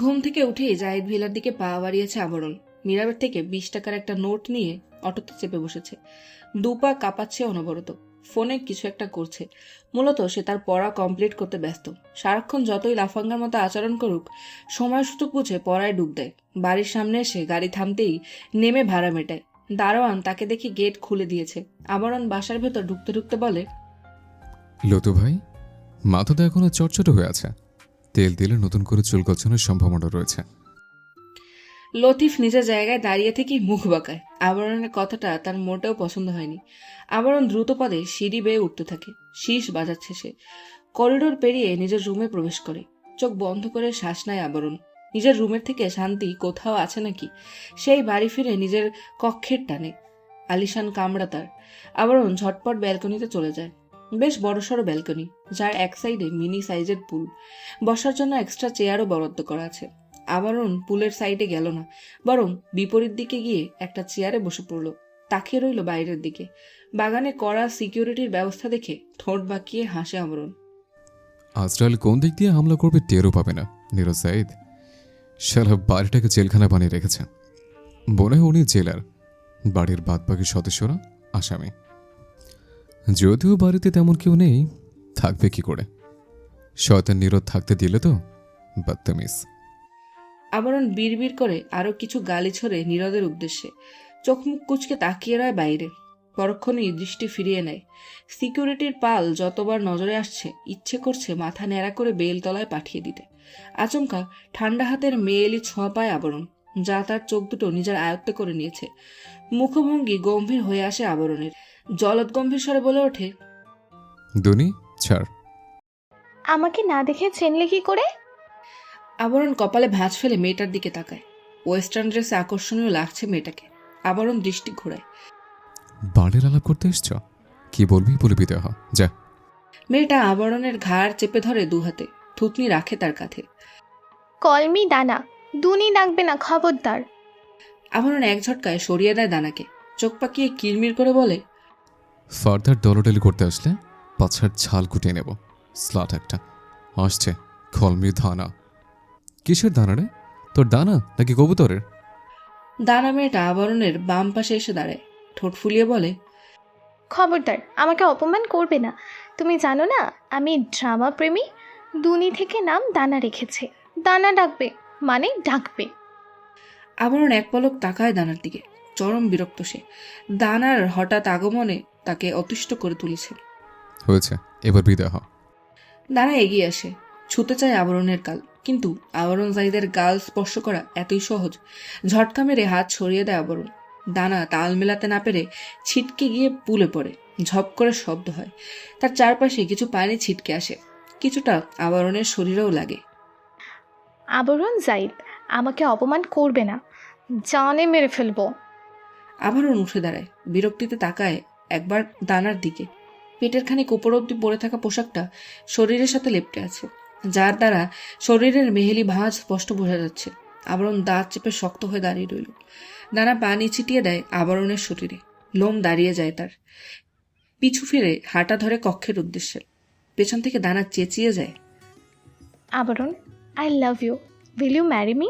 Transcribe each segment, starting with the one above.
ঘুম থেকে উঠেই জাহিদ ভিলার দিকে পা বাড়িয়েছে আবরণ। মীরাবের থেকে বিশ টাকার একটা নোট নিয়ে অটোতে চেপে বসেছে। দু পা কাঁপাচ্ছে অনবরত। ফোনে কিছু একটা করছে। মূলত সে তার পড়া কমপ্লিট করতে ব্যস্ত। সারাক্ষণ যতই লাফাঙ্গার মতো আচরণ করুক সময় সুযোগ বুঝে পড়ায় ডুব দেয়। বাড়ির সামনে এসে গাড়ি থামতেই নেমে ভাড়া মেটায়। দারোয়ান তাকে দেখে গেট খুলে দিয়েছে। আবরণ বাসার ভেতর ঢুকতে ঢুকতে বলে, লতু ভাই, মাথা তো এখনও চটচটে হয়ে আছে। তেল দিলে নতুন করে চুল গছানোর সম্ভাবনা রয়েছে। লতিফ নিজের জায়গায় দাঁড়িয়ে থেকেই মুখ বাঁকায়। আবরণের কথাটা তার মোটেও পছন্দ হয়নি। আবরণ দ্রুত পদে সিঁড়ি বেয়ে উঠতে থাকে। শীষ বাজাচ্ছে সে। করিডোর পেরিয়ে নিজের রুমে প্রবেশ করে। চোখ বন্ধ করে শ্বাস নেয় আবরণ। নিজের রুমের থেকে শান্তি কোথাও আছে নাকি? সেই বাড়ি ফিরে নিজের কক্ষের টানে। আলিশান কামড়া তার। আবরণ ঝটপট ব্যালকনিতে চলে যায়। বেশ বড়সড় ব্যালকনি, যার এক সাইডে মিনি সাইজের পুল। বসার জন্য এক্সট্রা চেয়ারও বরাদ্দ করা আছে। আবরণ পুলের সাইডে গেল না, বরং বিপরীত দিকে গিয়ে একটা চেয়ারে বসে পড়ল। তাকিয়ে রইল বাইরের দিকে। বাগানে করা সিকিউরিটির ব্যবস্থা দেখে ঠোঁট বাঁকিয়ে হাসে আবরণ। আজরাল কোন দিক দিয়ে হামলা করবে টেরও পাবে না, নিরজ সাইদ শালা বাড়িটাকে জেলখানা বানিয়ে রেখেছে হয় উনি জেলার। বাড়ির বাদবাকি সদস্যরা আসামি। যদিও বাড়িতে তেমন কেউ নেই, থাকবে কি করে? শয়তান নীরদ থাকতে দিলে তো বাত্তামিস আবরণ বিড়বিড় করে আরও কিছু গালি ছড়ে নীরদের উদ্দেশ্যে। চোখ মুখ কুচকে তাকিয়ে রয় বাইরে। পরক্ষণেই দৃষ্টি ফিরিয়ে নেয়। সিকিউরিটির পাল যতবার নজরে আসছে, ইচ্ছে করছে মাথা ন্যাড়া করে বেলতলায় পাঠিয়ে দিতে। আচমকা ঠান্ডা হাতের মেয়েলি ছোঁয়া পায় আবরণ, যা তার চোখ দুটো নিজের আয়ত্তে করে নিয়েছে। মুখভঙ্গি গম্ভীর হয়ে আসে আবরণের। জলদ গম্ভীর স্বরে বলে ওঠে দুনি ছাড়। আমাকে না দেখে চেনলে কি করে? আবরণ কপালে ভাঁজ ফেলে মেয়েটার দিকে তাকায়। ওয়েস্টার্ন ড্রেসে আকর্ষণীয় লাগছে মেয়েটাকে। আবরণ দৃষ্টি ঘোরায়। বাড়ির আলাপ করতে এসছ? কি বলবি বলবি দেওয়া যা। মেয়েটা আবরণের ঘাড় চেপে ধরে দু হাতে থুতনি রাখে তার কাঁধে। কলমি দানা দুনি ডাকবে না খবরদার। আবরণ এক ঝটকায় সরিয়ে দেয় দানাকে। চোখ পাকিয়ে কিরমির করে বলে ফার্দার ডলোডেলি করতে আসলে পাছার ছাল কুটিয়ে নেব। স্লাট একটা। আসছে খলমি দানা। কিসের দানা রে? তোর দানা নাকি কবুতরের? দানা মেয়েটা আবরণের বাম পাশে এসে দাঁড়ায়। ঠোঁট ফুলিয়ে বলে খবরদার আমাকে অপমান করবে না। তুমি জানো না আমি ড্রামা প্রেমী দুনি থেকে নাম দানা রেখেছে। দানা ডাকবে মানে ডাকবে। আবরণ এক পলক তাকায় দানার দিকে। চরম বিরক্ত সে। দানার হঠাৎ আগমনে তাকে অতিষ্ঠ করে তুলেছে। হয়েছে এবার বিদায় হ দানা এগিয়ে আসে ছুতে চায় আবরণের কাল কিন্তু আবরণ জাইদের গাল স্পর্শ করা এতই সহজ ঝটকা মেরে হাত সরিয়ে দেয় আবরণ। দানা তাল মেলাতে না পেরে ছিটকে গিয়ে পুলে পড়ে ঝপ করে শব্দ হয়। তার চারপাশে কিছু পানি ছিটকে আসে কিছুটা আবরণের শরীরেও লাগে। আবরণ জাইদ আমাকে অপমান করবে না। জানে মেরে ফেলব। আবরণ উঠে দাঁড়ায়, বিরক্তিতে তাকায় একবার দানার দিকে। পেটের খানিক উপর অব্দি পরে থাকা পোশাকটা শরীরের সাথে লেপটে আছে, যার দ্বারা শরীরের মেহেলি ভাঁজ স্পষ্ট বোঝা যাচ্ছে। আবরণ দাঁত চেপে শক্ত হয়ে দাঁড়িয়ে রইল। দানা পানি ছিটিয়ে দেয় আবরণের শরীরে লোম দাঁড়িয়ে যায় তার। পিছু ফিরে হাঁটা ধরে কক্ষের উদ্দেশ্যে। পেছন থেকে দানা চেঁচিয়ে যায়। Abaran I love you will you marry me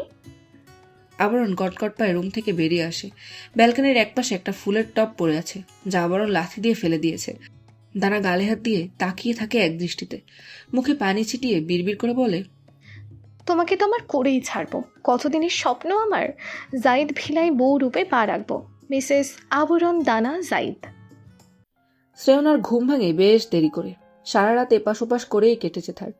Abaran গটগট পায়ে রুম থেকে বেরিয়ে আসে। ব্যালকনির একপাশে একটা ফুলের টব পড়ে আছে যা আবরণ লাথি দিয়ে ফেলে দিয়েছে। দানা গালে হাত দিয়ে তাকিয়ে থাকে এক দৃষ্টিতে। মুখে পানি ছিটিয়ে বিড়বিড় করে বলে তোমাকে তো আমার করেই ছাড়বো। কতদিনের স্বপ্ন আমার? জাইদ ভিলাই বউ রূপে পা রাখব। মিসেস আবরণ দানা জাইদ। শ্রেয়নার ঘুম ভাঙে বেশ দেরি করে। সারা রাত এপাশ ওপাশ করেই কেটেছে তার।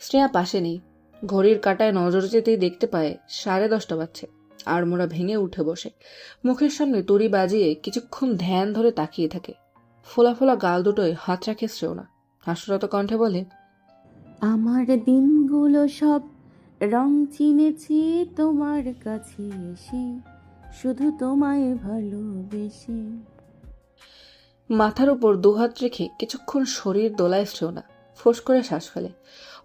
শ্রেয়া পাশে নেই। ঘড়ির কাটায় নজর যেতেই দেখতে পায় সাড়ে দশটা বাজছে। আর মোড়া ভেঙে উঠে বসে। মুখের সামনে তড়ি বাজিয়ে কিছুক্ষণ ধ্যান ধরে তাকিয়ে থাকে। ফোলা ফোলা গাল দুটোয় হাত রাখে শ্রেয়না। হাস্যরত কণ্ঠে বলে আমার দিনগুলো সব রং চিনেছি তোমার কাছে এসে শুধু তোমায় ভালোবেসে। মাথার উপর দুহাত রেখে কিছুক্ষণ শরীর দোলায় শ্রেয়না। ফোঁস করে শ্বাস ফেলে।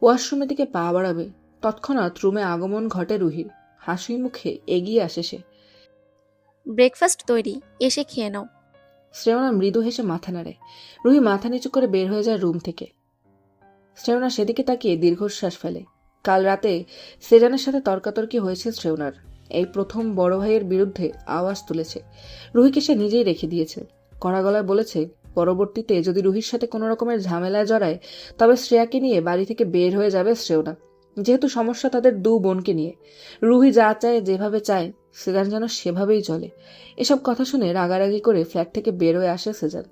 ওয়াশরুমের দিকে পা বাড়াবে। তৎক্ষণাৎ রুমে আগমন ঘটে রুহির। হাসি মুখে এগিয়ে আসে সে। ব্রেকফাস্ট তৈরি এসে খেয়ে নাও। শ্রেয়না মৃদু হেসে মাথা নাড়ে। রুহি মাথা নিচু করে বের হয়ে যায় রুম থেকে। শ্রেয়না সেদিকে তাকিয়ে দীর্ঘশ্বাস ফেলে। কাল রাতে সেজানের সাথে তর্কাতর্কি হয়েছে শ্রেয়নার। এই প্রথম বড় ভাইয়ের বিরুদ্ধে আওয়াজ তুলেছে। রুহিকে সে নিজেই রেখে দিয়েছে। কড়া গলায় বলেছে পরবর্তীতে যদি রুহির সাথে কোনো রকমের ঝামেলায় জড়ায় তবে শ্রেয়াকে নিয়ে বাড়ি থেকে বের হয়ে যাবে শ্রেওনা যেহেতু সমস্যা তাদের দু বোনকে নিয়ে। রুহি যা চায়, যেভাবে চায় সেজান যেন সেভাবেই চলে। এসব কথা শুনে রাগারাগি করে ফ্ল্যাট থেকে বের হয়ে আসে সেজান।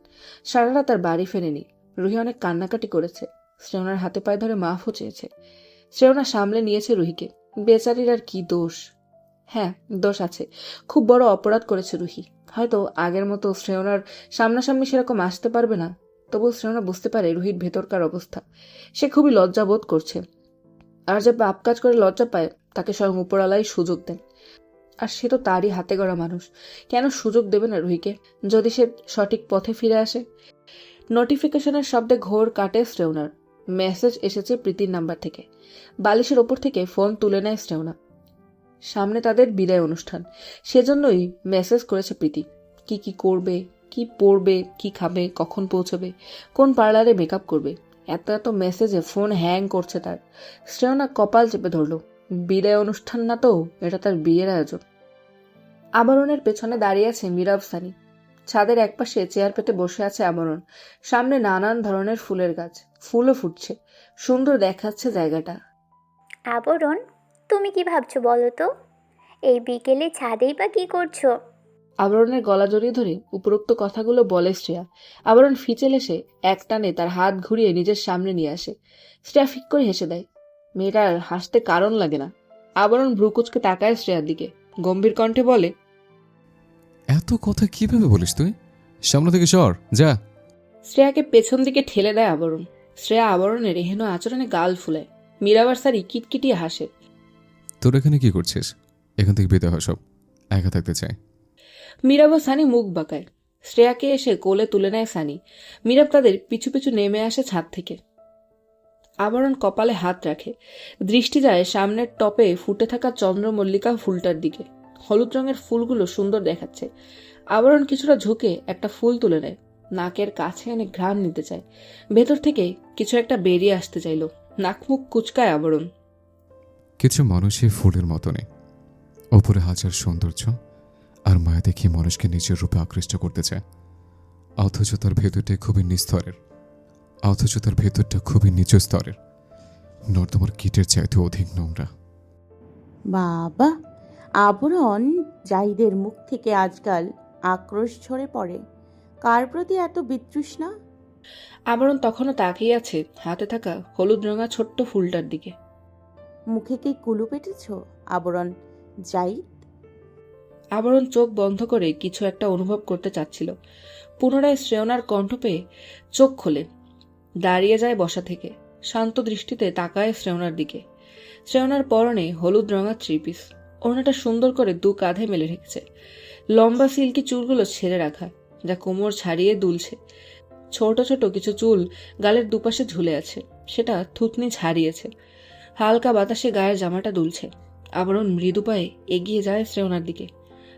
সারা রাত তার বাড়ি ফেরেনি। রুহি অনেক কান্নাকাটি করেছে। শ্রেওনার হাতে পায়ে ধরে মাফও চেয়েছে। শ্রেওনা সামলে নিয়েছে রুহিকে। বেচারির আর কি দোষ? হ্যাঁ দোষ আছে। খুব বড় অপরাধ করেছে রুহি। হয়তো আগের মতো শ্রেওনার সামনাসামনি সেরকম আসতে পারবে না। তবু শ্রেওনা বুঝতে পারে রুহির ভেতরকার অবস্থা। সে খুবই লজ্জাবোধ করছে। আর যে পাপ কাজ করে লজ্জা পায়, তাকে স্বয়ং উপরালাই সুযোগ দেন। আর সে তো তারই হাতে গড়া মানুষ। কেন সুযোগ দেবে না রুহিকে? যদি সে সঠিক পথে ফিরে আসে? নোটিফিকেশনের শব্দে ঘোর কাটে শ্রেওনার মেসেজ এসেছে প্রীতির নাম্বার থেকে। বালিশের ওপর থেকে ফোন তুলে নেয় শ্রেওনা সামনে তাদের বিদায় অনুষ্ঠান। সেজন্যই মেসেজ করেছে প্রীতি। কি কি করবে, কি পড়বে কি খাবে, কখন পৌঁছবে, কোন পার্লারে মেকআপ করবে এত এত মেসেজে ফোন হ্যাং করছে তার। শ্রেয়না কপাল চেপে ধরলো। বিদায় অনুষ্ঠান না তো? এটা তার বিয়ের আয়োজন। আবরণের পেছনে দাঁড়িয়ে আছে সানি। ছাদের একপাশে চেয়ার পেতে বসে আছে আবরণ। সামনে নানান ধরনের ফুলের গাছ। ফুলও ফুটছে। সুন্দর দেখাচ্ছে জায়গাটা। আবরণ, তুমি কি ভাবছ বলো তো? এই বিকেলে ছাদেই বা কি করছ? আবরণের গলা জড়িয়ে ধরে উপরোক্ত কথাগুলো বলে শ্রেয়া। আবরণ ফিচেল এসে এক টানে তার হাত ঘুরিয়ে নিজের সামনে নিয়ে আসে। শ্রেয়া ফিক করে হেসে দেয় মেয়েটার হাসতে কারণ লাগে না। আবরণ ভ্রুকুচকে তাকায় শ্রেয়ার দিকে গম্ভীর কণ্ঠে বলে এত কথা কীভাবে বলিস তুই? সামনে থেকে সর যা। শ্রেয়াকে পেছন দিকে ঠেলে দেয় আবরণ। শ্রেয়া আবরণের এহেন আচরণে গাল ফুলায়। মীরাবার সারি কিটকিটিয়ে হাসে তোর এখানে কি করছিস? এখান থেকে বিদায় হয় সব একা থাকতে চাই। মীরাবা সানি মুখ বাঁকায়। শ্রেয়াকে এসে কোলে তুলে নেয় সানি। মীরাব তাদের পিছু পিছু নেমে আসে ছাদ থেকে। আবরণ কপালে হাত রাখে। দৃষ্টি যায় সামনের টপে ফুটে থাকা চন্দ্রমল্লিকা ফুলটার দিকে। হলুদ রঙের ফুলগুলো সুন্দর দেখাচ্ছে। আবরণ কিছুটা ঝুঁকে একটা ফুল তুলে নেয়। নাকের কাছে এনে ঘ্রাণ নিতে চায়। ভেতর থেকে কিছু একটা বেরিয়ে আসতে চাইলো। নাক মুখ কুচকায় আবরণ। কিছু মানুষই ফুলের মতনে ওপরে হাজার সৌন্দর্য। আর মায়া দেখিয়ে মানুষকে নিজের রূপে আকৃষ্ট করতে চায় অথচ তার ভেতরটা খুবই নিস্তরের অথচ তার ভেতরটা খুবই নিচু স্তরের। নর্দমার কীটের চাইতে অধিক নোংরা। বাবা আবরণ জাইদের মুখ থেকে আজকাল আক্রোশ ঝরে পড়ে। কার প্রতি এত বিতৃষ্ণা? আবরণ তখনও তাকিয়ে আছে হাতে থাকা হলুদ রঙা ছোট্ট ফুলটার দিকে। মুখে কি কুলু পেটেছ আবরণ? জাইদ? আবরণ চোখ বন্ধ করে কিছু একটা অনুভব করতে চাচ্ছিল। পুনরায় শ্রেয়নার কণ্ঠ পেয়ে চোখ খোলে। দাঁড়িয়ে যায় বসা থেকে। শান্ত দৃষ্টিতে তাকায় শ্রেয়নার দিকে। শ্রেয়নার পরনে হলুদ রঙা থ্রি পিস সুন্দর করে দু কাঁধে মেলে রেখেছে। লম্বা সিল্কি চুলগুলো ছেড়ে রাখা, যা কোমর ছাড়িয়ে দুলছে। ছোট ছোট কিছু চুল গালের দুপাশে ঝুলে আছে, সেটা থুতনি ছাড়িয়েছে। হালকা বাতাসে গায়ের জামাটা দুলছে। আবরণ মৃদু পায়ে এগিয়ে যায় শ্রেয়নার দিকে।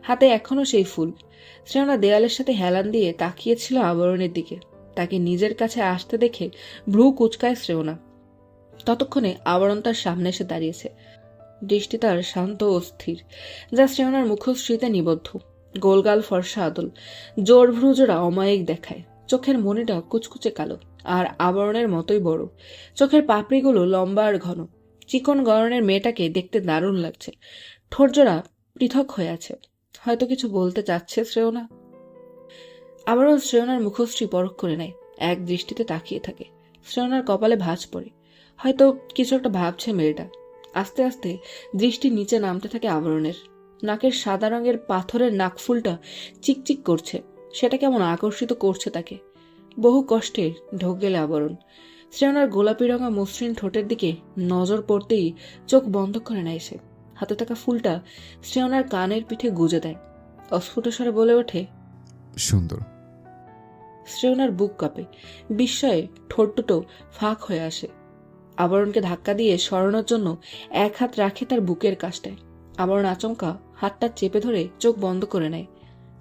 হাতে এখনও সেই ফুল। শ্রেয়না দেয়ালের সাথে হেলান দিয়ে তাকিয়েছিল আবরণের দিকে। তাকে নিজের কাছে আসতে দেখে ভ্রু কুচকায় শ্রেয়না। ততক্ষণে আবরণ তার সামনে এসে দাঁড়িয়েছে। দৃষ্টি তার শান্ত ও স্থির, যা শ্রেয়নার মুখশ্রীতে নিবদ্ধ। গোলগাল ফর্সা আদল, জোর ভ্রুজোড়া অমায়িক দেখায়। চোখের মনিটা কুচকুচে কালো, আর আবরণের মতোই বড়। চোখের পাপড়িগুলো লম্বা আর ঘন। চিকন গরনের মেয়েটাকে দেখতে দারুণ লাগছে। ঠোরজোড়া পৃথক হয়ে আছে। হয়তো কিছু বলতে চাচ্ছে শ্রেয়না। আবারও শ্রেয়নার মুখশ্রী পরখ করে নেয়, এক দৃষ্টিতে তাকিয়ে থাকে। শ্রেয়নার কপালে ভাঁজ পড়ে। হয়তো কিছু একটা ভাবছে মেয়েটা। আস্তে আস্তে দৃষ্টি নিচে নামতে থাকে আবরণের। নাকের সাদা রঙের পাথরের নাকফুলটা চিকচিক করছে। সেটা কেমন আকর্ষিত করছে তাকে। বহু কষ্টে ঢোক গেলে আবরণ। শ্রেয়নার গোলাপি রঙা মসৃণ ঠোঁটের দিকে নজর পড়তেই চোখ বন্ধ করে নেয় সে। হাতে থাকা ফুলটা শ্রেয়নার কানের পিঠে গুজে দেয়। অস্ফুট স্বরে বলে ওঠে সুন্দর। শ্রেয়নার বুক কাঁপে। বিস্ময়ে ঠোঁট দুটো ফাঁক হয়ে আসে। আবরণকে ধাক্কা দিয়ে সরানোর জন্য এক হাত রাখে তার বুকের কাছটায় আবরণ আচমকা হাতটা চেপে ধরে চোখ বন্ধ করে নেয়।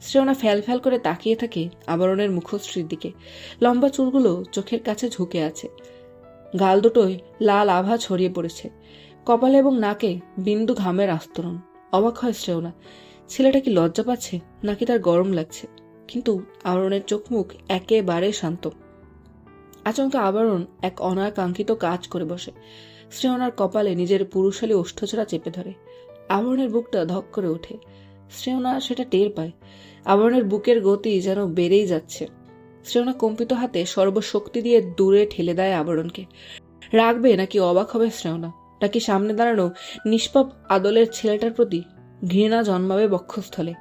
শ্রেয়না ফ্যাল ফ্যাল করে তাকিয়ে থাকে আবরণের মুখশ্রীর দিকে। লম্বা চুলগুলো চোখের কাছে ঝুঁকে আছে। গাল দুটোয় লাল আভা ছড়িয়ে পড়েছে। কপালে এবং নাকে বিন্দু ঘামের আস্তরণ। অবাক হয় শ্রেয়না ছেলেটা কি লজ্জা পাচ্ছে, নাকি তার গরম লাগছে? কিন্তু আবরণের চোখ মুখ একেবারে শান্ত। আচমকা আবরণ এক অনাকাঙ্ক্ষিত কাজ করে বসে। শ্রেয়নার কপালে নিজের পুরুষালী ওষ্ঠছড়া চেপে ধরে। আবরণের বুকটা ধক করে ওঠে। শ্রেয়না সেটা টের পায়। আবরণের বুকের গতি যেন বেড়েই যাচ্ছে। শ্রেয়না কম্পিত হাতে সর্বশক্তি দিয়ে দূরে ঠেলে দেয় আবরণকে। রাখবে নাকি অবাক হবে শ্রেয়না নাকি সামনে দাঁড়ানো নিষ্পাপ আদলের ছেলেটার প্রতি ঘৃণা জন্মাবে বক্ষস্থলে।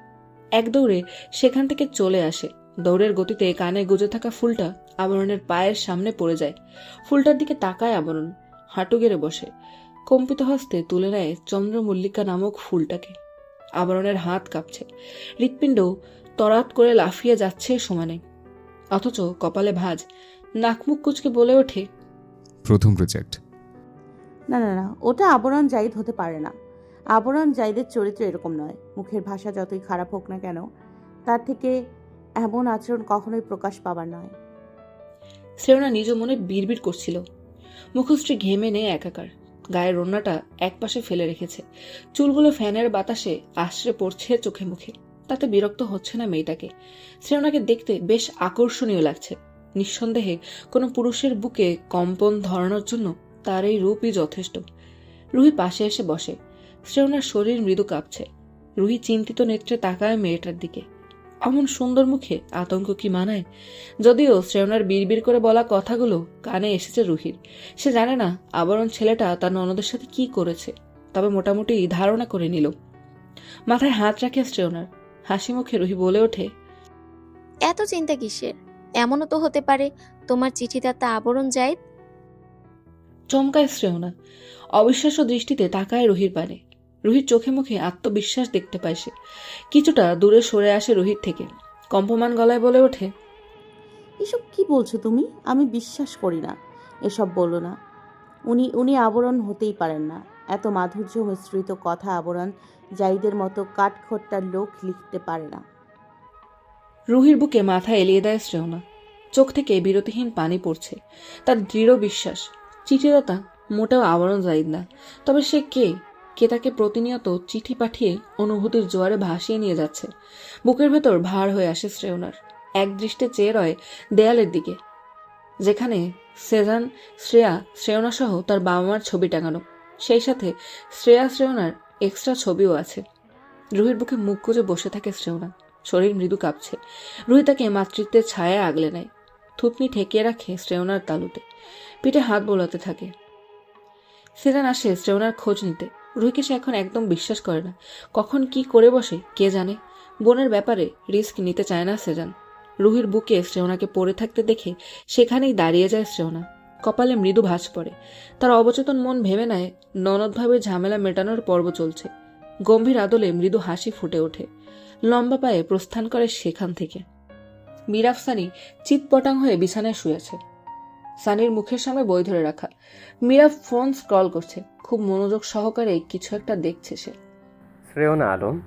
এক দৌড়ে সেখান থেকে চলে আসে। দৌড়ের গতিতে কানে গুজে থাকা ফুলটা আবরণের পায়ের সামনে পড়ে যায়। ফুলটার দিকে তাকায় আবরণ, হাঁটু গেড়ে বসে। কম্পিত হস্তে তুলে নেয় চন্দ্রমল্লিকা নামক ফুলটাকে। আবরণের হাত কাঁপছে। হৃৎপিণ্ড তরাত করে লাফিয়ে যাচ্ছে সমানে। অথচ কপালে ভাঁজ। নাকমুখ কুচকে বলে ওঠে, প্রথম রিজেক্ট না না না, ওটা আবরণ জাইদ হতে পারে না। আবরণ জাইদের চরিত্র এরকম নয়। মুখের ভাষা যতই খারাপ হোক না কেন, তার থেকে এমন আচরণ কখনোই প্রকাশ পাবার নয়। শ্রেয়না নিজ মনে বিড়বিড় করছিল। মুখশ্রী ঘেমে নেয় একাকার। গায়ের রন্নাটা একপাশে ফেলে রেখেছে। চুলগুলো ফ্যানের বাতাসে আশ্রে পড়ছে চোখে মুখে। তাতে বিরক্ত হচ্ছে না মেয়েটাকে। শ্রেয়নাকে দেখতে বেশ আকর্ষণীয় লাগছে। নিঃসন্দেহে কোনো পুরুষের বুকে কম্পন ধরানোর জন্য তার এই রূপই যথেষ্ট। রুহি পাশে এসে বসে। শ্রেয়নার শরীর মৃদু কাঁপছে। রুহি চিন্তিত নেত্রে তাকায় মেয়েটার দিকে। অমন সুন্দর মুখে আতঙ্ক কি মানায়? যদিও শ্রেয়নার বিড়বিড় করে বলা কথাগুলো কানে এসেছে রুহির। সে জানে না আবরণ ছেলেটা তার ননদের সাথে কি করেছে, তবে মোটামুটি ধারণা করে নিল। মাথায় হাত রাখে শ্রেয়নার। হাসি মুখে রুহি বলে ওঠে, এত চিন্তা কিসের? এমনও তো হতে পারে তোমার চিঠিদাতা আবরণ যায় চমকায় শ্রেয়না অবিশ্বাস্য দৃষ্টিতে তাকায় রুহির পানে। রুহির চোখে মুখে আত্মবিশ্বাস দেখতে পায় সে। কিছুটা দূরে সরে আসে রুহির থেকে। কম্পমান গলায় বলে ওঠে এসব কি বলছো তুমি? আমি বিশ্বাস করি না। এসব বলো না। উনি উনি আবরণ হতেই পারেন না। এত মাধুর্য মিশ্রিত কথা আবরণ জাইদের মতো কাঠখোট্টার লোক লিখতে পারে না। রুহির বুকে মাথা এলিয়ে দেয় শ্রেয়না চোখ থেকে বিরতিহীন পানি পড়ছে। তার দৃঢ় বিশ্বাস চিঠিদাতা মোটেও আবরণ জাইদ না। তবে সে কে? কে তাকে প্রতিনিয়ত চিঠি পাঠিয়ে অনুভূতির জোয়ারে ভাসিয়ে নিয়ে যাচ্ছে? বুকের ভেতর ভার হয়ে আসে শ্রেয়নার। এক দৃষ্টে চেয়ে রয় দেয়ালের দিকে, যেখানে সেজান, শ্রেয়া শ্রেয়না সহ তার বাবা মার ছবি টাঙানো। সেই সাথে শ্রেয়া, শ্রেয়নার এক্সট্রা ছবিও আছে। রুহির বুকে মুখ গুজে বসে থাকে শ্রেয়না। শরীর মৃদু কাঁপছে। রুহি তাকে মাতৃত্বের ছায়া আগলে নেয়। থুতনি ঠেকিয়ে রাখে শ্রেয়নার তালুতে। পিঠে হাত বোলাতে থাকে। সেজান আসে শ্রেয়নার খোঁজ নিতে। রুহিকে সে এখন একদম বিশ্বাস করে না। কখন কি করে বসে, কে জানে? বোনের ব্যাপারে রিস্ক নিতে চায় না সেজান রুহির বুকে শ্রেয়নাকে পড়ে থাকতে দেখে সেখানেই দাঁড়িয়ে যায় শ্রেয়না। কপালে মৃদু ভাঁজ পড়ে। তার অবচেতন মন ভেবে নেয়, ননদভাবে ঝামেলা মেটানোর পর্ব চলছে। গম্ভীর আদলে মৃদু হাসি ফুটে ওঠে। লম্বা পায়ে প্রস্থান করে সেখান থেকে। মিরাফ সানি চিৎপটাং হয়ে বিছানায় শুয়েছে সানির মুখের সামনে বই ধরে রাখা। মিরাফ ফোন স্ক্রল করছে। খুব মনোযোগ সহকারে কিছু একটা দেখছে সে। শ্রেয়না আলম?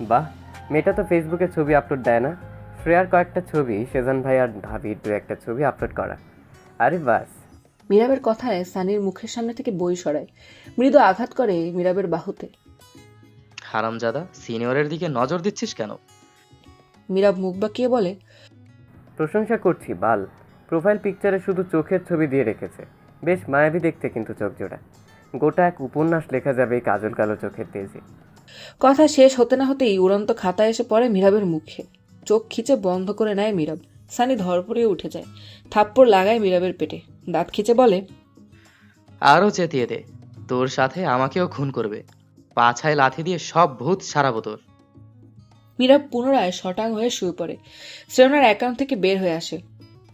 বাহ মেয়েটা তো ফেসবুকে ছবি আপলোড দেয় না। শ্রেয়ার কয়েকটা ছবি সেজান ভাই আর ভাবির দু একটা ছবি আপলোড করা। আরে বাস। মিরাবের কথায় সানির মুখের সামনে থেকে বই সরায়। মৃদু আঘাত করে মিরাবের বাহুতে। হারামজাদা সিনিয়রের দিকে নজর দিচ্ছিস কেন? মিরাব মুখ বাঁকিয়ে বলে প্রশংসা করছি বাল। প্রোফাইল পিকচারে শুধু চোখের ছবি দিয়ে রেখেছে। বেশ মায়াবী দেখতে কিন্তু চোখ জোড়া। গোটা এক উপন্যাস লেখা যাবে এই কাজল কালো চোখের তেজে। কথা শেষ হতে না হতেই উড়ন্ত খাতা এসে পড়ে মিরাবের মুখে। চোখ খিচে বন্ধ করে নেয় মিরাব। সানি ধরপড়িয়ে উঠে যায়। থাপ্পড় লাগায় মিরাবের পেটে। দাঁত খিচে বলে আরও চেতিয়ে দে। তোর সাথে আমাকেও খুন করবে। পাছায় লাথি দিয়ে সব ভূত সারাবো তোর। মীরাব পুনরায় শটাং হয়ে শুয়ে পড়ে। শ্রেয়নার অ্যাকাউন্ট থেকে বের হয়ে আসে।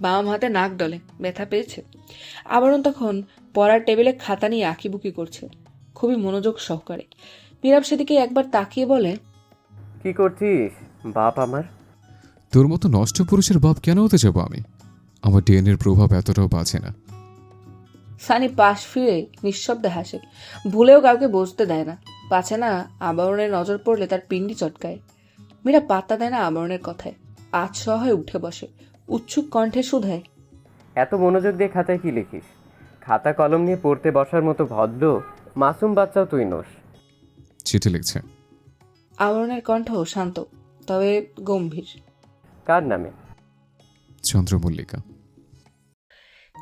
বাম হাতে নাক ডলে ব্যথা পেয়েছে। আবারও তখন পড়ার টেবিলে খাতা নিয়ে আঁকিবুকি করছে। খুবই মনোযোগ সহকারে। মীরাব সেদিকে একবার তাকিয়ে বলে কি করছিস বাপ আমার? তোর মতো নষ্ট পুরুষের বাপ কেন হতে যাব আমি? আমার ডিএনএর প্রভাব এতটাও বাঁচে না। সানি পাশ ফিরে নিঃশব্দে হাসে। ভুলেও কাউকে বসতে দেয় না। পাছে না আবরণের নজর পড়লে তার পিন্ডি চটকায়। মীরা পাত্তা দেয় না আবরণের কথায়। আজ সহায় উঠে বসে উৎসুক কণ্ঠে শুধায়। এত মনোযোগ দিয়ে খাতায় কি লিখিস? খাতা কলম নিয়ে পড়তে বসার মতো ভদ্র মাসুম বাচ্চাও তুই নোস। চিঠি লিখছে। আবরণের কণ্ঠ শান্ত তবে গম্ভীর। কার নামে? চন্দ্রমল্লিকা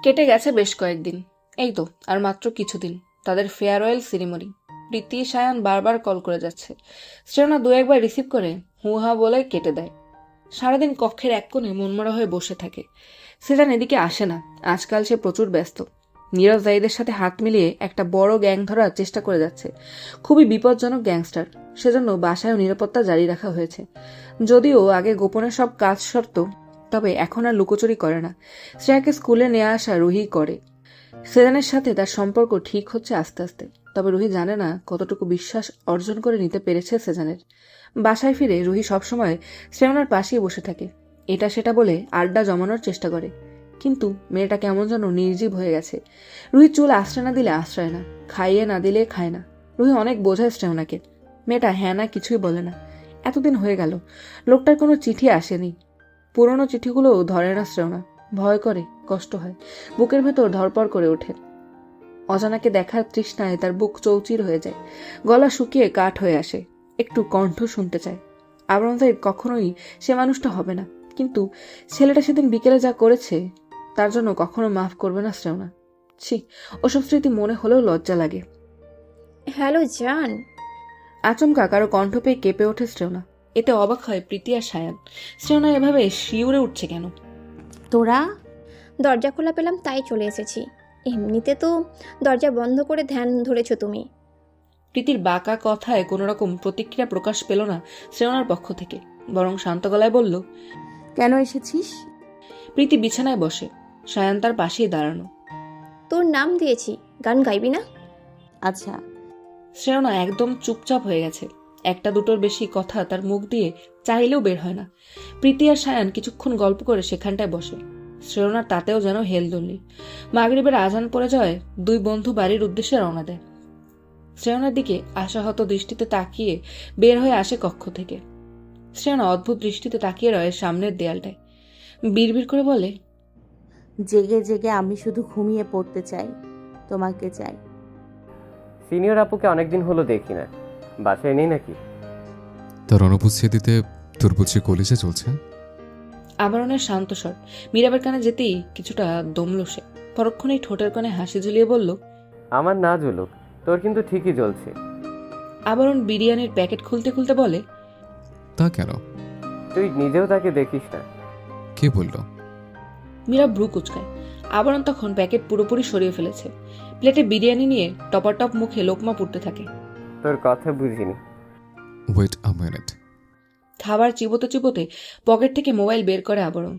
কেটে গেছে বেশ কয়েকদিন। এই তো আর মাত্র কিছুদিন তাদের ফেয়ারওয়েল সেরিমনি প্রীতি সায়ান বারবার কল করে যাচ্ছে। শ্রেয়না দু একবার রিসিভ করে হু হা বলে কেটে দেয়। সারাদিন কক্ষের এক কোণে মনমরা হয়ে বসে থাকে। সেজান এদিকে আসে না। আজকাল সে প্রচুর ব্যস্ত। নীরব জাইদের সাথে হাত মিলিয়ে একটা বড় গ্যাং ধরার চেষ্টা করে যাচ্ছে। খুবই বিপজ্জনক গ্যাংস্টার। সেজন্য বাসায় নিরাপত্তা জারি রাখা হয়েছে। যদিও আগে গোপনে সব কাজ সরত তবে এখন আর লুকোচুরি করে না। শ্রেয়াকে স্কুলে নিয়ে আসা রুহি করে। সেজানের সাথে তার সম্পর্ক ঠিক হচ্ছে আস্তে আস্তে। তবে রুহি জানে না কতটুকু বিশ্বাস অর্জন করে নিতে পেরেছে সেজানের। বাসায় ফিরে রুহি সবসময় শ্রেয়নার পাশেই বসে থাকে। এটা সেটা বলে আড্ডা জমানোর চেষ্টা করে। কিন্তু মেয়েটা কেমন যেন নির্জীব হয়ে গেছে। রুহি চুল আশ্রয় না দিলে আশ্রয় না, খাইয়ে না দিলে খায় না। রুহি অনেক বোঝায় শ্রেয়নাকে মেয়েটা হ্যাঁ না কিছুই বলে না। এতদিন হয়ে গেল, লোকটার কোনো চিঠি আসেনি। পুরনো চিঠিগুলোও ধরে না শ্রেয়না ভয় করে, কষ্ট হয়। বুকের ভেতর ধরপড় করে ওঠে। অজানাকে দেখার তৃষ্ণায় তার বুক চৌচির হয়ে যায়। গলা শুকিয়ে কাঠ হয়ে আসে। একটু কণ্ঠ শুনতে চায়। আবরণ জাহিদ কখনোই সে মানুষটা হবে না। কিন্তু ছেলেটা সেদিন বিকেলে যা করেছে তার জন্য কখনো মাফ করবে না শ্রেয়না। ছি ওসব স্মৃতি মনে হলেও লজ্জা লাগে। হ্যালো জান। আচমকা কারও কণ্ঠ পেয়ে কেঁপে ওঠে শ্রেয়না। এতে অবাক হয় প্রীতি আর সায়ান। শ্রেয়না এভাবে শিউরে উঠছে কেন? তোরা? দরজা খোলা পেলাম তাই চলে এসেছি। এমনিতে তো দরজা বন্ধ করে ধ্যান ধরেছ তুমি। প্রীতির বাঁকা কথায় কোনো রকম প্রতিক্রিয়া প্রকাশ পেল না শ্রেয়নার পক্ষ থেকে বরং শান্ত গলায় বলল কেন এসেছিস? প্রীতি বিছানায় বসে সায়ান তার পাশেই দাঁড়ানো। তোর নাম দিয়েছি গান গাইবি না? আচ্ছা। শ্রেয়না একদম চুপচাপ হয়ে গেছে একটা দুটোর বেশি কথা তার মুখ দিয়ে চাইলেও বের হয় না। প্রীতি আর সায়ান কিছুক্ষণ গল্প করে সেখানটায় বসে। শ্রেয়নার তাতেও যেন হেলদোল্লি মাগরিবের আজান পড়ে যাওয়ায় দুই বন্ধু বাড়ির উদ্দেশ্যে রওনা দেয়। শ্রেয়নার দিকে আশাহত দৃষ্টিতে তাকিয়ে বের হয়ে আসে কক্ষ থেকে। শ্রেয়না অদ্ভুত দৃষ্টিতে তাকিয়ে রয়ে সামনের দেয়ালটায়। বিড়বিড় করে বলে জেগে জেগে আমি শুধু ঘুমিয়ে পড়তে চাই তোমাকে চাই। সিনিয়র আপুকে অনেকদিন হলো দেখি না। বাসায় নেই নাকি? তার অনুপস্থিতিতে তোর বুঝি কলিজে চলছে? আবরণের শান্ত স্বর। মীরাবের কানে যেতেই কিছুটা দমল সে। পরক্ষণেই ঠোঁটের কানে হাসি ঝুলিয়ে বলল আমার না জ্বলুক তোর কিন্তু ঠিকই জ্বলছে। আবরণ বিরিয়ানির প্যাকেট খুলতে খুলতে বলে তা কেন? তুই নিজেও তাকে দেখিস না। কে বলল? মীরা ভ্রু কুচকায়। আবরণ তখন প্যাকেট পুরোপুরি সরিয়ে ফেলেছে। প্লেটে বিরিয়ানি নিয়ে টপাটপ মুখে লোকমা পুড়তে থাকে। তোর কথা বুঝিনি। ওয়েট আ মিনিট খাবার চিবোতে চিবোতে পকেট থেকে মোবাইল বের করে আবরণ।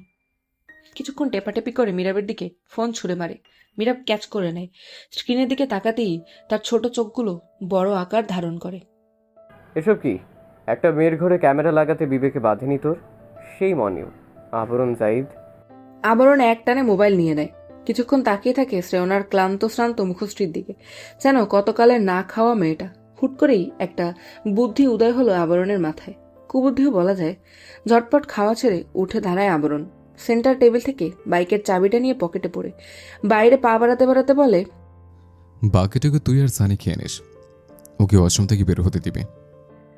কিছুক্ষণ টেপাটেপি করে মীরাবের দিকে ফোন ছুঁড়ে মারে। মীরাব ক্যাচ করে নেয়। স্ক্রিনের দিকে তাকাতেই তার ছোট চোখগুলো বড় আকার ধারণ করে। এসব কি? একটা মেয়ের ঘরে ক্যামেরা লাগাতে বিবেকে বাঁধেনি তোর? সেই মনেও আবরণ জাইদ আবরণ এক টানে মোবাইল নিয়ে নেয়। কিছুক্ষণ তাকিয়ে থাকে শ্রেয়নার ক্লান্ত শ্রান্ত মুখশ্রীর দিকে। যেন কতকালের না খাওয়া মেয়েটা। হুট করেই একটা বুদ্ধি উদয় হলো আবরণের মাথায়। কুবুদ্ধিও বলা যায় ঝটপট খাওয়া ছেড়ে উঠে দাঁড়ায় আবরণ। সেন্টার টেবিল থেকে বাইকের চাবিটা নিয়ে পকেটে পড়ে। বাইরে পা বাড়াতে বাড়াতে বলে বাকিটুকু তুই আর সানি খেয়ে নিস। ওকে অসম থেকে বের হতে দিবি।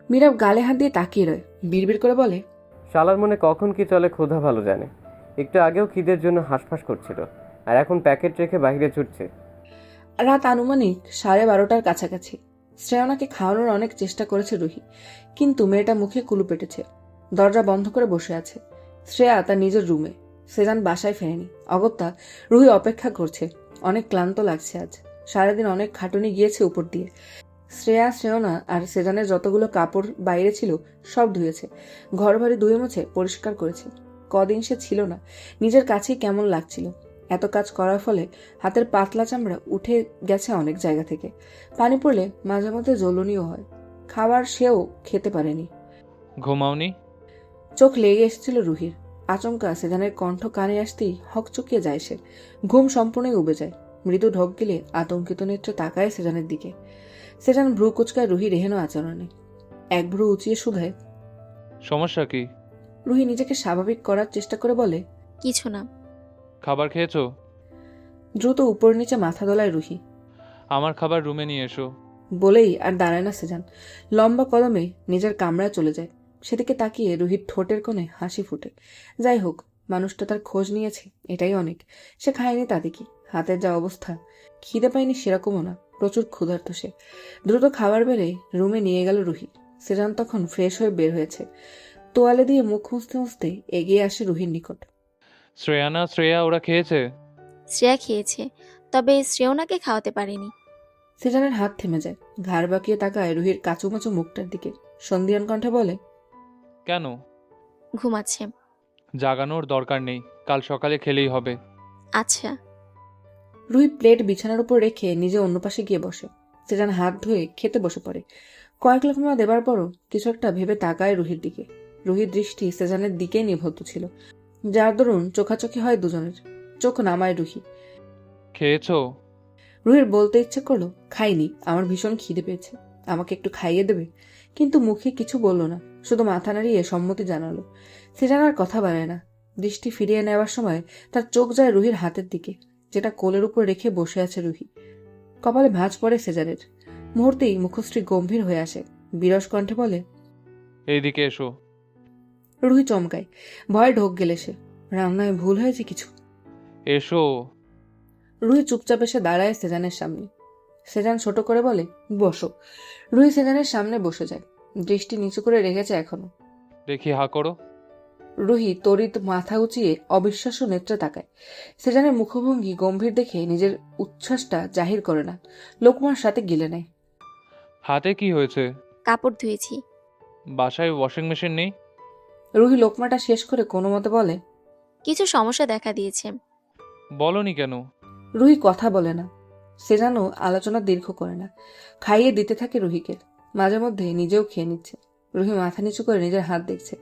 মীরাব গালে হাত দিয়ে তাকিয়ে রয় বিড়বিড় করে বলে শালার মনে কখন কি চলে ক্ষুধা ভালো জানে। একটু আগেও খিদের জন্য হাঁসফাঁস করছিল আর এখন প্যাকেট রেখে বাইরে ছুটছে। রাত আনুমানিক সাড়ে বারোটার কাছাকাছি। শ্রেয়নাকে খাওয়ানোর অনেক চেষ্টা করেছে রুহি, কিন্তু মেয়েটা মুখে কুলু পেটেছে, দরজা বন্ধ করে বসে আছে। শ্রেয়া তার নিজের রুমে, সেজান বাসায় ফেরেনি। অগত্যা রুহি অপেক্ষা করছে, অনেক ক্লান্ত লাগছে আজ। সারাদিন অনেক খাটুনি গিয়েছে উপর দিয়ে। শ্রেয়া, শ্রেয়না আর সেজানের যতগুলো কাপড় বাইরে ছিল, সব ধুয়েছে। ঘর বাড়ি ধুয়ে মুছে পরিষ্কার করেছে। কদিন সে ছিল না, নিজের কাছেই কেমন লাগছিল। এত কাজ করার ফলে হাতের পাতলা চামড়া উঠে গেছে অনেক জায়গা থেকে। পানি পড়লে মাঝে মধ্যে জ্বলনীয় হয়। খাবার সেও খেতে পারেনি। ঘুমাওনি? চোখ লেগে এসেছিল রুহির। আচমকা সেজানের কণ্ঠ কানে আসতেই হকচকিয়ে যায় সে। ঘুম সম্পূর্ণই উবে যায়। মৃদু ঢোক গিলে আতঙ্কিত নেত্রে তাকায় সেজানের দিকে। সেজান ভ্রু কুচকায় রুহি রেহেনো আচরণে। এক ভ্রু উঁচিয়ে শুধায় সমস্যা কি? রুহি নিজেকে স্বাভাবিক করার চেষ্টা করে বলে কিছু না। খাবার খেয়েছো? দ্রুত উপর নিচে মাথা দোলায় রুহি। আমার খাবার রুমে নিয়ে এসো। বলেই আর দাঁড়ায় না সেজান। লম্বা কদমে নিজের কামরায় চলে যায়। সেদিকে তাকিয়ে রুহির ঠোঁটের কোণে হাসি ফুটে। যাই হোক মানুষটা তার খোঁজ নিয়েছে এটাই অনেক। সে খায়নি তা দেখি। হাতের যা অবস্থা খিদে পায়নি সেরকমও না প্রচুর ক্ষুধার্ত সে। দ্রুত খাবার বেড়ে রুমে নিয়ে গেল রুহি। সেজান তখন ফ্রেশ হয়ে বের হয়েছে। তোয়ালে দিয়ে মুখ মুছতে মুছতে এগিয়ে আসে রুহির নিকট। শ্রেয়ানা শ্রেয়া ওরা খেয়েছে? শ্রেয়া খেয়েছে তবে শ্রেয়নাকে খাওয়াতে পারেনি। সেজানের হাত থেমে যায় ঘাড় বাঁকিয়ে তাকায় রুহির কাচুমাচু মুখটার দিকে। সন্ধিয়ান কণ্ঠে বলে কেন? ঘুমাচ্ছে। জাগানোর দরকার নেই কাল সকালে খেলেই হবে। আচ্ছা। রুহি প্লেট বিছানার উপর রেখে নিজে অন্য পাশে গিয়ে বসে। সেজান হাত ধুয়ে খেতে বসে পড়ে। কয়েক লোকমা দেবার পরও কিছু একটা ভেবে তাকায় রুহির দিকে। রুহির দৃষ্টি সেজানের দিকেই নিবদ্ধ ছিল। যার দরুন চোখাচোখি হয় দুজনের। চোখ নামায় রুহি। খেয়েছো? রুহির বলতে ইচ্ছে করল খাইনি আমার ভীষণ খিদে পেয়েছে আমাকে একটু খাইয়ে দেবে। কিন্তু মুখে কিছু বলল না শুধু মাথা নাড়িয়ে সম্মতি জানালো। সেজান আর কথা বাড়ায় না। দৃষ্টি ফিরিয়ে নেওয়ার সময় তার চোখ যায় রুহির হাতের দিকে যেটা কোলের উপর রেখে বসে আছে রুহি। কপালে ভাঁজ পড়ে সেজারের। মুহূর্তেই মুখশ্রী গম্ভীর হয়ে আসে। বিরস কণ্ঠে বলে এইদিকে এসো। রুহি চমকায়। ভয়ে ঢোক গেলে সে। রান্নায় ভুল হয়েছে কিছু? এসো। রুহি চুপচাপ এসে দাঁড়ায় সেজানের সামনে। সেজান ছোট করে বলে বসো। রুহি সেজানের সামনে বসে যায়। দৃষ্টি নিচু করে রেখেছে এখনও। দেখি হা করো। রুহি তড়িৎ মাথা উঁচিয়ে অবিশ্বাস্য নেত্রে তাকায়। সেজানের মুখভঙ্গি গম্ভীর দেখে নিজের উচ্ছ্বাসটা জাহির করে না। লোকমার সাথে গিলে নেয়। হাতে কি হয়েছে? কাপড় ধুয়েছি। বাসায় ওয়াশিং মেশিন নেই? রুহি লোকমাটা শেষ করে কোনো মতে বলে কিছু সমস্যা দেখা দিয়েছে। বলনি কেন? রুহি কথা বলে না। সে যেন আলোচনা দীর্ঘ করে না। খাইয়ে দিতে থাকে রুহিকে। মাঝে মধ্যে নিজেও খেয়ে নিচ্ছে। রুহি মাথা নিচু করে নিজের হাত দেখছে।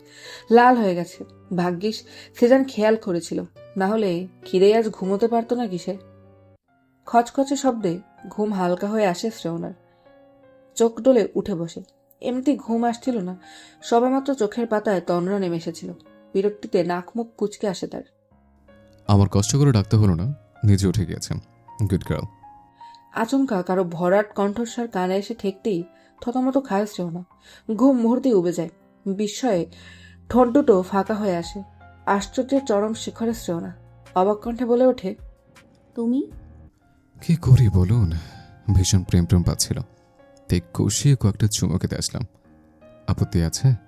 লাল হয়ে গেছে। ভাগ্যিস সেজান খেয়াল করেছিল। না হলে খিদে আজ ঘুমোতে পারতো না কিসে? খচখচে শব্দে ঘুম হালকা হয়ে আসে শ্রেওনার চোখ ডোলে উঠে বসে। এমনি ঘুম আসছিল না। সবেমাত্র চোখের পাতায় তন্দ্রা নেমে এসেছিল। বিরক্তিতে নাক মুখ কুচকে আসে তার। আমার কষ্ট করে ডাকতে হলো না নিজে উঠে গিয়েছেন। গুড গার্ল আচমকা কারও ভরাট কণ্ঠস্বর কানে এসে ঠেকতেই থতমত খায় না ঘুম মুহূর্তেই উবে যায়। বিস্ময়ে ঠোঁট দুটো ফাঁকা হয়ে আসে। আশ্চর্যের চরম শিখরে শ্রেওনা অবাক কণ্ঠে বলে ওঠে তুমি? কি করি বলুন? ভীষণ প্রেম প্রেম পাচ্ছিল। তাই কষিয়ে কয়েকটা চুমুকে দিয়ে আসলাম। আপত্তি আছে?